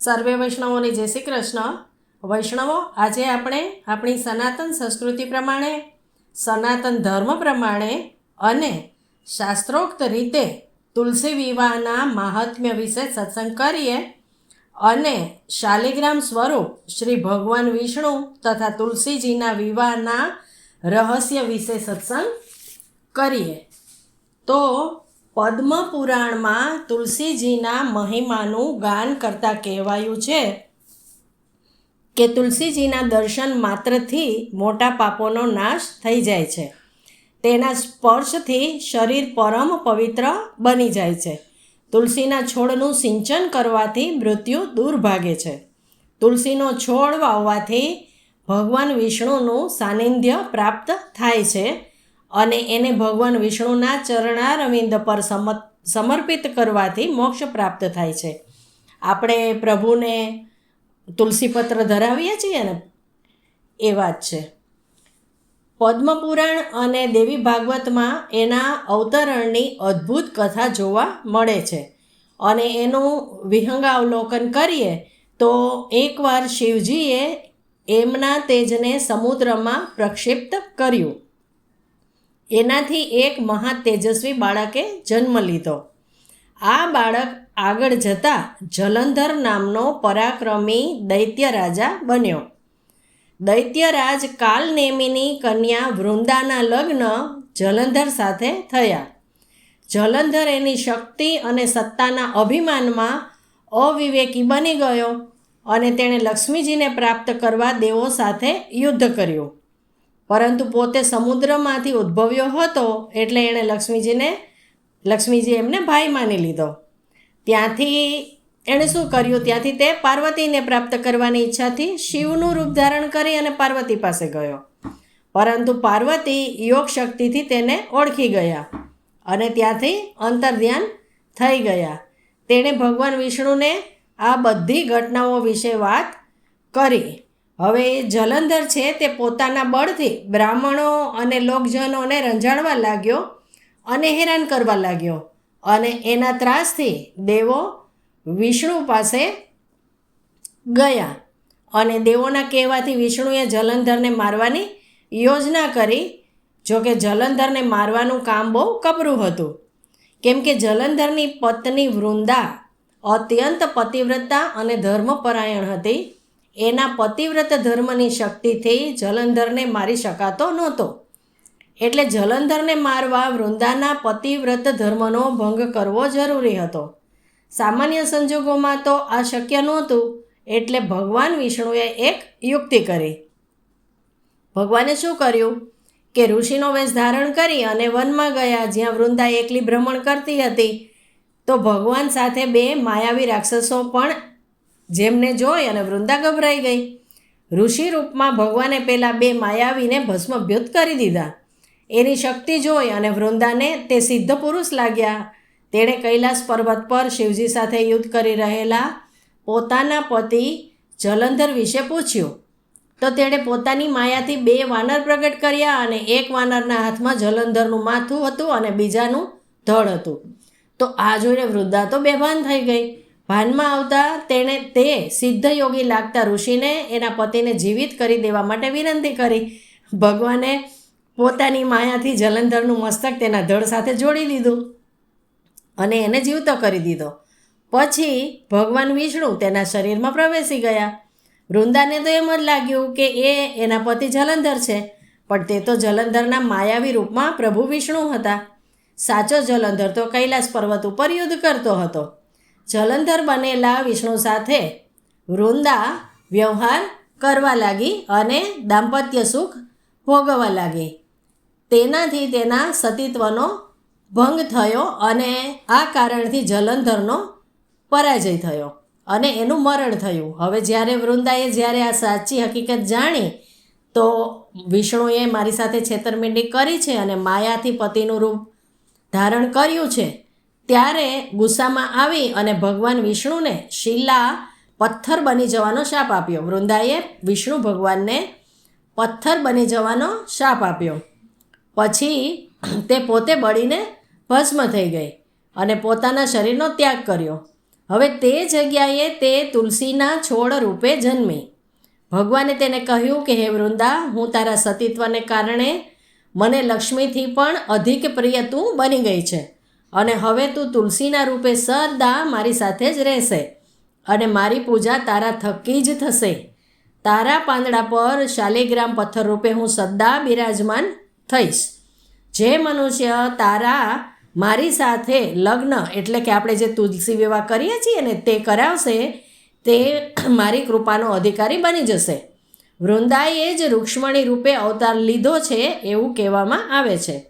સર્વે વૈષ્ણવોને જય શ્રી કૃષ્ણ. વૈષ્ણવો, આજે આપણે આપણી સનાતન સંસ્કૃતિ પ્રમાણે, સનાતન ધર્મ પ્રમાણે અને શાસ્ત્રોક્ત રીતે તુલસી વિવાહના મહાત્મ્ય વિશે સત્સંગ કરીએ અને શાલિગ્રામ સ્વરૂપ શ્રી ભગવાન વિષ્ણુ તથા તુલસીજીના વિવાહના રહસ્ય વિશે સત્સંગ કરીએ. તો પદ્મ પુરાણમાં તુલસીજીના મહિમાનું ગાન કરતા કહેવાયું છે કે તુલસીજીના દર્શન માત્રથી મોટા પાપોનો નાશ થઈ જાય છે. તેના સ્પર્શથી શરીર પરમ પવિત્ર બની જાય છે. તુલસીના છોડનું સિંચન કરવાથી મૃત્યુ દૂર ભાગે છે. તુલસીનો છોડ વાવવાથી ભગવાન વિષ્ણુનું સાનિધ્ય પ્રાપ્ત થાય છે. અને એને ભગવાન વિષ્ણુના ચરણારવિંદ પર સમ સમર્પિત કરવાથી મોક્ષ પ્રાપ્ત થાય છે. આપણે પ્રભુને તુલસીપત્ર ધરાવીએ છીએ ને, એ વાત છે. પદ્મપુરાણ અને દેવી ભાગવતમાં એના અવતરણની અદ્ભુત કથા જોવા મળે છે. અને એનું વિહંગાવલોકન કરીએ તો એકવાર શિવજીએ એમના તેજને સમુદ્રમાં પ્રક્ષિપ્ત કર્યું. એનાથી એક મહા તેજસ્વી બાળકે જન્મ લીધો. આ બાળક આગળ જતાં જલંધર નામનો પરાક્રમી દૈત્ય રાજા બન્યો. દૈત્યરાજ કાલનેમીની કન્યા વૃંદાના લગ્ન જલંધર સાથે થયા. જલંધર એની શક્તિ અને સત્તાના અભિમાનમાં અવિવેકી બની ગયો અને તેણે લક્ષ્મીજીને પ્રાપ્ત કરવા દેવો સાથે યુદ્ધ કર્યું. પરંતુ પોતે સમુદ્રમાંથી ઉદ્ભવ્યો હતો એટલે એણે લક્ષ્મીજીને લક્ષ્મીજી એમને ભાઈ માની લીધો. ત્યાંથી એણે શું કર્યું? ત્યાંથી તે પાર્વતીને પ્રાપ્ત કરવાની ઈચ્છાથી શિવનું રૂપ ધારણ કરી અને પાર્વતી પાસે ગયો. પરંતુ પાર્વતી યોગ શક્તિથી તેને ઓળખી ગયા અને ત્યાંથી અંતર્ધ્યાન થઈ ગયા. તેણે ભગવાન વિષ્ણુને આ બધી ઘટનાઓ વિશે વાત કરી. હવે જલંધર છે તે પોતાના બળથી બ્રાહ્મણો અને લોકજનોને રંજાડવા લાગ્યો અને હેરાન કરવા લાગ્યો. અને એના ત્રાસથી દેવો વિષ્ણુ પાસે ગયા. અને દેવોના કહેવાથી વિષ્ણુએ જલંધરને મારવાની યોજના કરી. જોકે જલંધરને મારવાનું કામ બહુ કપરું હતું. કેમ કે જલંધરની પત્ની વૃંદા અત્યંત પતિવ્રતા અને ધર્મપરાયણ હતી. એના પતિવ્રત ધર્મની શક્તિથી જલંધરને મારી શકાતો નહોતો. એટલે જલંધરને મારવા વૃંદાના પતિવ્રત ધર્મનો ભંગ કરવો જરૂરી હતો. સામાન્ય સંજોગોમાં તો આ શક્ય નહોતું, એટલે ભગવાન વિષ્ણુએ એક યુક્તિ કરી. ભગવાને શું કર્યું? કે ઋષિનો વેશ ધારણ કરી અને વનમાં ગયા જ્યાં વૃંદા એકલી ભ્રમણ કરતી હતી, તો ભગવાન સાથે બે માયાવી રાક્ષસો પણ જેમને જોઈ અને વૃંદા ગભરાઈ ગઈ. ઋષિ રૂપમાં ભગવાને પહેલાં બે માયાવીને ભસ્મભ્યુત કરી દીધા. એની શક્તિ જોઈ અને વૃંદાને તે સિદ્ધ પુરુષ લાગ્યા. તેણે કૈલાસ પર્વત પર શિવજી સાથે યુદ્ધ કરી રહેલા પોતાના પતિ જલંધર વિશે પૂછ્યું. તો તેણે પોતાની માયાથી બે વાનર પ્રગટ કર્યા અને એક વાનરના હાથમાં જલંધરનું માથું હતું અને બીજાનું ધડ હતું. તો આ જોઈને વૃદ્ધા તો બેભાન થઈ ગઈ. ભાનમાં આવતા તેણે તે સિદ્ધ યોગી લાગતા ઋષિને એના પતિને જીવિત કરી દેવા માટે વિનંતી કરી. ભગવાને પોતાની માયાથી જલંધરનું મસ્તક તેના ધડ સાથે જોડી દીધું અને એને જીવતો કરી દીધો. પછી ભગવાન વિષ્ણુ તેના શરીરમાં પ્રવેશી ગયા. વૃંદાને તો એમ જ લાગ્યું કે એ એના પતિ જલંધર છે, પણ તે તો જલંધરના માયાવી રૂપમાં પ્રભુ વિષ્ણુ હતા. સાચો જલંધર તો કૈલાસ પર્વત ઉપર યુદ્ધ કરતો હતો. જલંધર બનેલા વિષ્ણુ સાથે વૃંદા વ્યવહાર કરવા લાગી અને દાંપત્ય સુખ ભોગવવા લાગી. તેનાથી તેના સતીત્વનો ભંગ થયો અને આ કારણથી જલંધરનો પરાજય થયો અને એનું મરણ થયું. હવે જ્યારે વૃંદાએ જ્યારે આ સાચી હકીકત જાણી, તો વિષ્ણુએ મારી સાથે છેતરમિંડી કરી છે અને માયાથી પતિનું રૂપ ધારણ કર્યું છે. ત્યારે ગુસ્સામાં આવી અને ભગવાન વિષ્ણુને શિલા પથ્થર બની જવાનો શાપ આપ્યો. વૃંદાએ વિષ્ણુ ભગવાનને પથ્થર બની જવાનો શાપ આપ્યો. પછી તે પોતે બળીને ભસ્મ થઈ ગઈ અને પોતાના શરીરનો ત્યાગ કર્યો. હવે તે જગ્યાએ તે તુલસીના છોડ રૂપે જન્મી. ભગવાને તેને કહ્યું કે, હે વૃંદા, હું તારા સતીત્વને કારણે મને લક્ષ્મીથી પણ અધિક પ્રિય તું બની ગઈ છે. અને હવે તું તુલસીના રૂપે સદા મારી સાથે જ રહેશે અને મારી પૂજા તારા થકી જ થશે. તારા પાંદડા પર શાલિગ્રામ પથ્થર રૂપે હું સદા બિરાજમાન થઈશ. જે મનુષ્ય તારા મારી સાથે લગ્ન એટલે કે આપણે જે તુલસી વિવાહ કરીએ છીએ ને તે કરાવશે, તે મારી કૃપાનો અધિકારી બની જશે. વૃંદાએ જ રૂક્ષ્મણી રૂપે અવતાર લીધો છે એવું કહેવામાં આવે છે.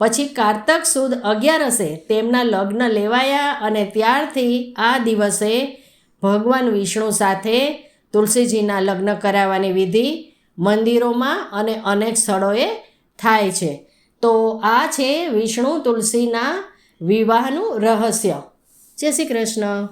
પછી કારતક સુદ અગિયારસે તેમના લગ્ન લેવાયા અને ત્યારથી આ દિવસે ભગવાન વિષ્ણુ સાથે તુલસીજીના લગ્ન કરાવવાની વિધિ મંદિરોમાં અને અનેક સ્થળોએ થાય છે. તો આ છે વિષ્ણુ તુલસીના વિવાહનું રહસ્ય. જય શ્રી કૃષ્ણ.